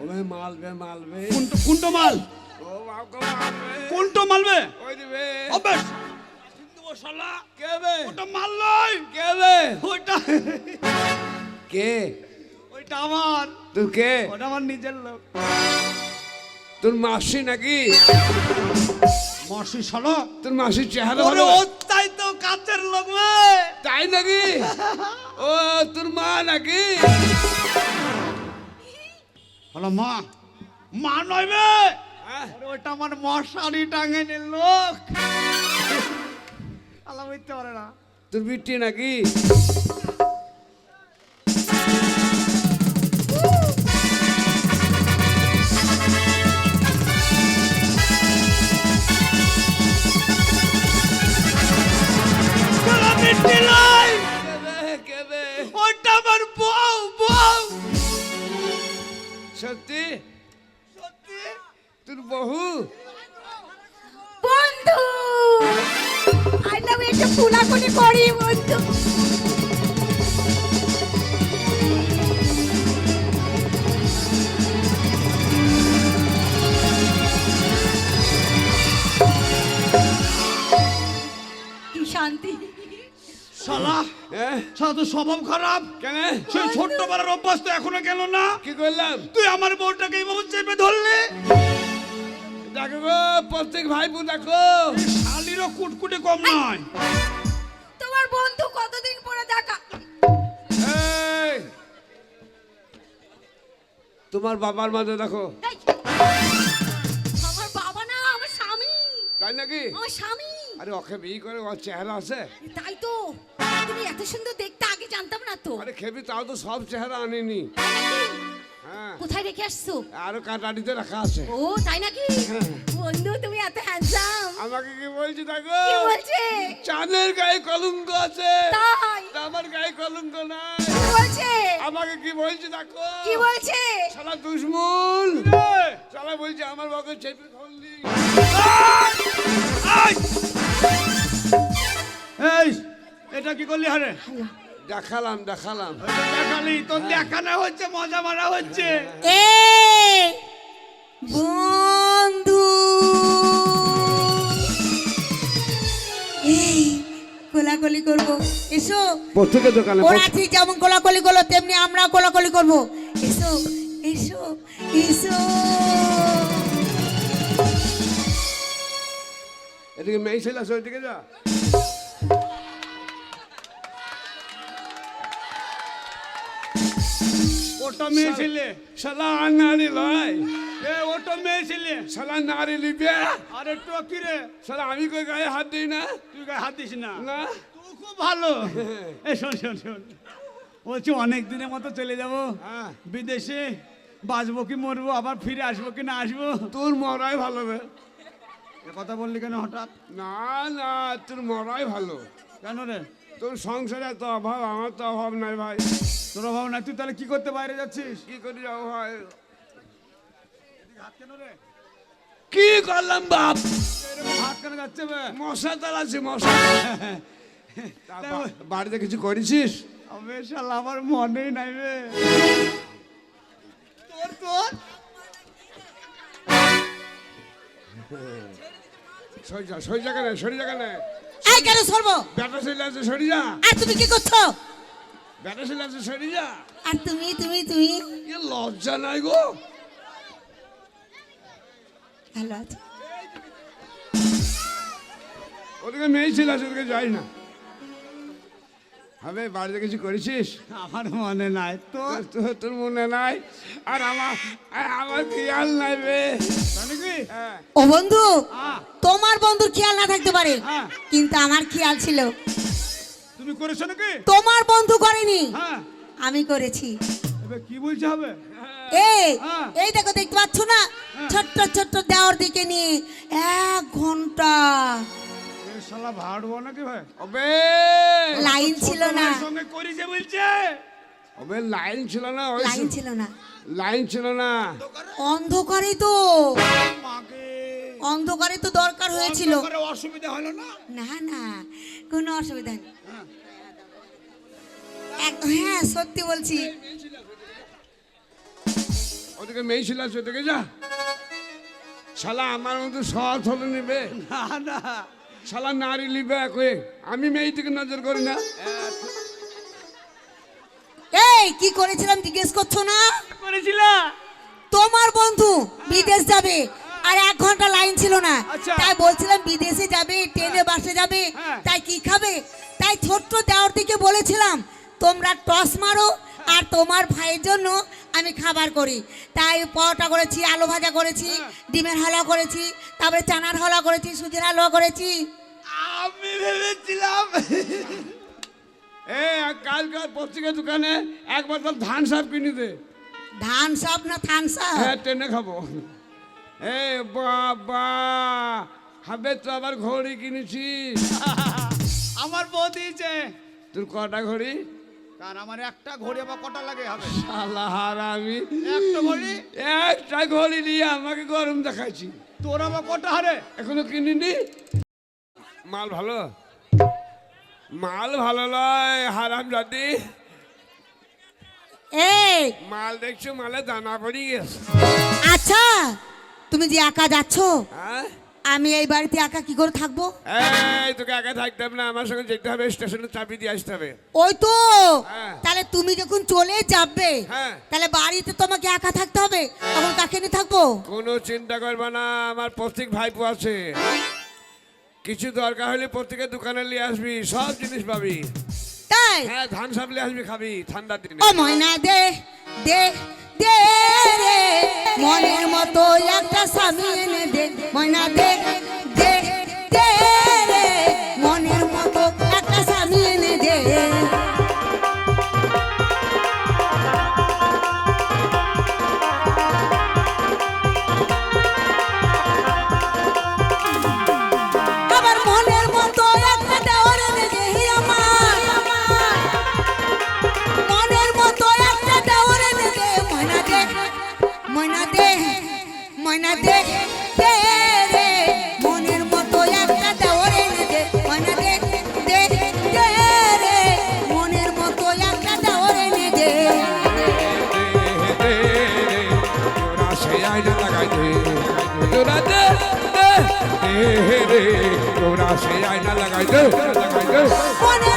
ওবে মালবে মালবে। কুন্টো কুন্টো মাল। ও বাবা মালবে। কুন্টো মালবে? ওই দিবে। অবে কিন্তু ও শালা। কে বে? ওটা মাল নয়। কে বে? ওইটা কে? ওইটা আমার। তুই কে? ওটা আমার নিজের লোক। তোর মাসি নাকি? মাসি শালা। তোর মাসির চেহারা ওরে ভালো। ওটাই তো কাছের লোক তাই নাকি? ও তোর মা নাকি? হলো মা মা নয় হ্যাঁ? ওটা আমার মশারি টাঙে লোক। আল্লাহ বুঝতে পারে না। তোর বিটি নাকি? সত্যি? সত্যি? তোর বহু? বন্ধু! আই লাভ একটু কোলাকুলি করি বন্ধু। তো স্বভাব খারাপ। কেন? সেই ছোট্ট বেলার অভ্যাস তো এখনও গেল না। কি করলাম? তুই আমার বউটাকে এইভাবে চেপে ধরলি? দেখো গো প্রত্যেক ভাই বোন দেখো। শালিরও কুটকুটে কম নয়। তোমার বন্ধু কতদিন পরে দেখা? এই, তোমার বাবার মাঝে দেখো। আমার বাবা না আমার স্বামী। তাই নাকি? আমার স্বামী। আরে ওকে বিয়ে করে ওর চেহারা আছে? তাই তো। তুমি এত সুন্দর দেখতে আগে জানতাম না তো। আরে খেবি তাও তো সব চেহারা আনেনি। হ্যাঁ। কোথায় রেখে আসছো? আরও কাটাটিতে রাখা আছে। ও তাই নাকি? বন্ধু তুমি এত হ্যান্ডসাম আমাকে কি বলছি দেখো? কি বলছে? চাঁদের গায়ে কলঙ্ক আছে। তাই? আমার গায়ে কলঙ্ক নাই। কি বলছে? আমাকে কি বলছি দেখো? কি বলছে? শালা দুশ্মন। শালা বলছে আমার বাবাকে চেপে ধরলি। এই! এটা কি করলি হারে? দেখালাম দেখালাম। দেখালি? তোর দেখানো হচ্ছে মজা মারা হচ্ছে। এ বন্ধু এই কোলাকুলি করব। এসো। প্রত্যেকের দোকানে ওরা ঠিক যেমন কোলাকুলি করল তেমনি আমরাও কোলাকুলি করব। এসো এসো এসো। এদিকে মেয়ে ছেলে আছে ওইদিকে যা। ওটা মেয়ে ছেলে শালা আর নারী লয় এ ওটা মেয়ে ছেলে শালা নারী লিবে আরে টকি রে শালা আমি কই গায়ে হাত দিই না তুই গায়ে হাত দিস না না তুই খুব ভালো এ শোন শোন শোন বলছি অনেক দিনের মতো চলে যাব বিদেশে বাঁচবো কি মরবো আবার ফিরে আসব কি না আসব তোর মরাই ভালো এ কথা বললি কেন হঠাৎ না না তোর মরাই ভালো কেন রে তোর সংসারে তো অভাব আমার তো অভাব নাই ভাই তোর অভাব নাই তুই তাহলে কি করতে বাইরে যাচ্ছিস? কি করি যাব ভাই হাত কেন রে? কি করলাম বাপ? হাত কেন যাচ্ছে মশা তালাচ্ছি মশা। বাড়িতে কিছু করেছিস? আমি শালা আমার মনেই নাই রে তোর তোর। সরি যা সরি যা কেন? সরি কেন? এই কেন সরবো? ব্যাটা ছেলে আছে সরি যা। আর তুমি কি করছ? আছে সরি যা আর তুমি তুমি তুমি এ লজ্জা নাই গো ভালো আছে ওদিকে মেয়ে ছেলে আছে ওদিকে যাই না। হবে বাড়িতে কিছু করেছিস? আমার মনে নাই তোর তোর মনে নাই? আর আমার আমার খেয়াল নাই রে কি ও বন্ধু হ্যাঁ। তোমার বন্ধুর খেয়াল না থাকতে পারে। হ্যাঁ। কিন্তু আমার খেয়াল ছিল। তুমি করেছ নাকি? তোমার বন্ধু করেনি। হ্যাঁ। আমি করেছি। কি বলতে হবে? এই হ্যাঁ। এই দেখো দেখতে পাচ্ছ না? ছোট্ট ছোট্ট দেওয়ার দিকে নিয়ে এক ঘণ্টা। এ শালা ভাড়বো নাকি ভাই? ওবে লাইন ছিল না। সঙ্গে করিছে বলছে। লাইন ছিল না লাইন ছিল না। লাইন ছিল না। অন্ধকারে তো। মাকে অন্ধকারে তো দরকার হয়েছিল। অসুবিধা হলো না? না না কোনো অসুবিধা নেই। এক- হ্যাঁ সত্যি বলছি। ওদিকে মেয়ে ছিল আছে ওদিকে যা। শালা আমার মতো সৎ হলে নিবে। না না। শালা নারী লিবে কয়ে আমি মেয়ে দিকে নজর করি না। এই কি করেছিলাম জিজ্ঞেস করছ না? করেছিলা? তোমার বন্ধু বিদেশ যাবে। আর এক ঘণ্টা লাইন ছিল না। আচ্ছা। তাই বলছিলাম বিদেশে যাবে ট্রেনে বাসে যাবে হ্যাঁ। তাই কি খাবে? তাই ছোট্ট দেওয়ার দিকে বলেছিলাম তোমরা টস মারো আর তোমার ভাইয়ের জন্য আমি খাবার করি। তাই পরোটা করেছি আলু ভাজা করেছি হ্যাঁ। ডিমের হালুয়া করেছি তারপরে চানার হালুয়া করেছি সুজির হালুয়া করেছি। আমি ভেবেছিলাম এ কালকার পত্রিকা দোকানে এক বোতল ধান সাপ কিনে দে। ধান সব না থান সব হ্যাঁ ট্রেনে খাব। এ বাবা হবে তো আবার ঘড়ি কিনেছিস আমার বউ দিয়েছে। তোর কটা ঘড়ি? কারণ আমার একটা ঘড়ি আবার কটা লাগে হবে? একটা ঘড়ি? একটা ঘড়ি নিয়ে আমাকে গরম দেখাচ্ছি তোর আবার কটা হারে? এখনও কিনিনি? মাল ভালো? মাল ভালো নয় হারাম জাতি। এই। মাল দেখছ মালে দানা পড়ে গেছে। আচ্ছা। তুমি যে একা যাচ্ছ হ্যাঁ? আমি এই বাড়িতে একা কি করে থাকব? এই তোকে একা থাকতে হবে না আমার সঙ্গে যেতে হবে স্টেশনে চাবি দিয়ে আসতে হবে। ওই তো! হ্যাঁ। তাহলে তুমি যখন চলে যাবে হ্যাঁ। তাহলে বাড়িতে তোমাকে একা থাকতে হবে তখন কাকে নিয়ে থাকব? কোনো চিন্তা করবে না আমার প্রত্যেক ভাইপো আছে। কিছু দরকার হলে প্রত্যেকের দোকানে নিয়ে আসবি সব জিনিস পাবি। তাই? হ্যাঁ ধান নিয়ে আসবি খাবি ঠান্ডার দিনে। ও ময়না দে দে দে রে। মনের মতো একটা স্বামী এনে দে, ময়না দে দে দে মনের মতো একটা স্বামী এনে দে। রে তোরা সে আয়না লাগাই দে লাগাই দে